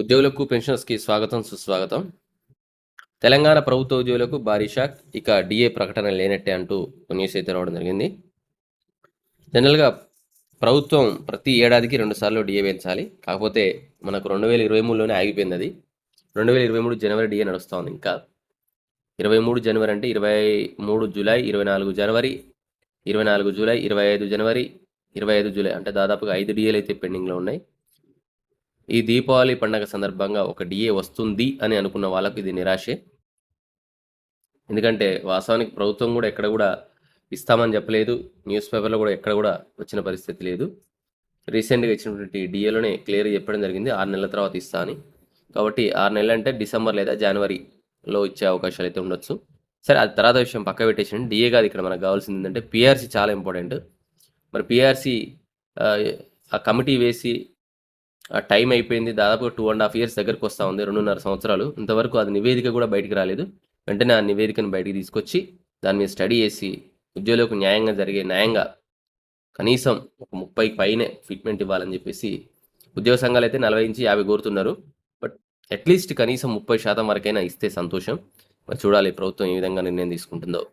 ఉద్యోగులకు పెన్షనర్స్కి స్వాగతం సుస్వాగతం. తెలంగాణ ప్రభుత్వ ఉద్యోగులకు భారీ షాక్ ఇక డిఏ ప్రకటన లేనట్టే అంటూ ఒక న్యూస్ అయితే రావడం జరిగింది. జనరల్గా ప్రభుత్వం ప్రతి ఏడాదికి రెండు సార్లు డిఏ పెంచాలి కాకపోతే మనకు రెండు వేల ఇరవై మూడులోనే ఆగిపోయింది అది. రెండు వేల ఇరవై మూడు జనవరి డిఏ నడుస్తుంది ఇంకా. ఇరవై మూడు జనవరి అంటే ఇరవై మూడు జూలై ఇరవై నాలుగు జనవరి ఇరవై నాలుగు జూలై ఇరవై ఐదు జనవరి ఇరవై ఐదు జూలై అంటే దాదాపుగా ఐదు డిఏలు అయితే పెండింగ్లో ఉన్నాయి. ఈ దీపావళి పండగ సందర్భంగా ఒక డిఏ వస్తుంది అని అనుకున్న వాళ్ళకు ఇది నిరాశే. ఎందుకంటే వాస్తవానికి ప్రభుత్వం కూడా ఎక్కడ కూడా ఇస్తామని చెప్పలేదు. న్యూస్ పేపర్లో కూడా ఎక్కడ కూడా వచ్చిన పరిస్థితి లేదు. రీసెంట్గా ఇచ్చినటువంటి డిఏలోనే క్లియర్ చెప్పడం జరిగింది. ఆరు నెలల తర్వాత ఇస్తా అని. కాబట్టి ఆరు నెలలు అంటే డిసెంబర్ లేదా జనవరిలో ఇచ్చే అవకాశాలు అయితే ఉండొచ్చు. సరే అది తర్వాత విషయం పక్క పెట్టేసి డిఏ కాదు ఇక్కడ మనకు కావాల్సింది ఏంటంటే పిఆర్సీ చాలా ఇంపార్టెంట్. మరి పిఆర్సీ ఆ కమిటీ వేసి టైం అయిపోయింది. దాదాపు టూ అండ్ హాఫ్ ఇయర్స్ దగ్గరకు వస్తూ ఉంది రెండున్నర సంవత్సరాలు. ఇంతవరకు అది నివేదిక కూడా బయటికి రాలేదు. వెంటనే ఆ నివేదికను బయటికి తీసుకొచ్చి దాని మీద స్టడీ చేసి ఉద్యోగులకు న్యాయంగా జరిగే న్యాయంగా కనీసం ఒక ముప్పై పైనే ఫిట్మెంట్ ఇవ్వాలని చెప్పేసి ఉద్యోగ సంఘాలు అయితే నలభై నుంచి యాభై కోరుతున్నారు. బట్ అట్లీస్ట్ కనీసం ముప్పై శాతం వరకైనా ఇస్తే సంతోషం. మరి చూడాలి ప్రభుత్వం ఏ విధంగా నిర్ణయం తీసుకుంటుందో.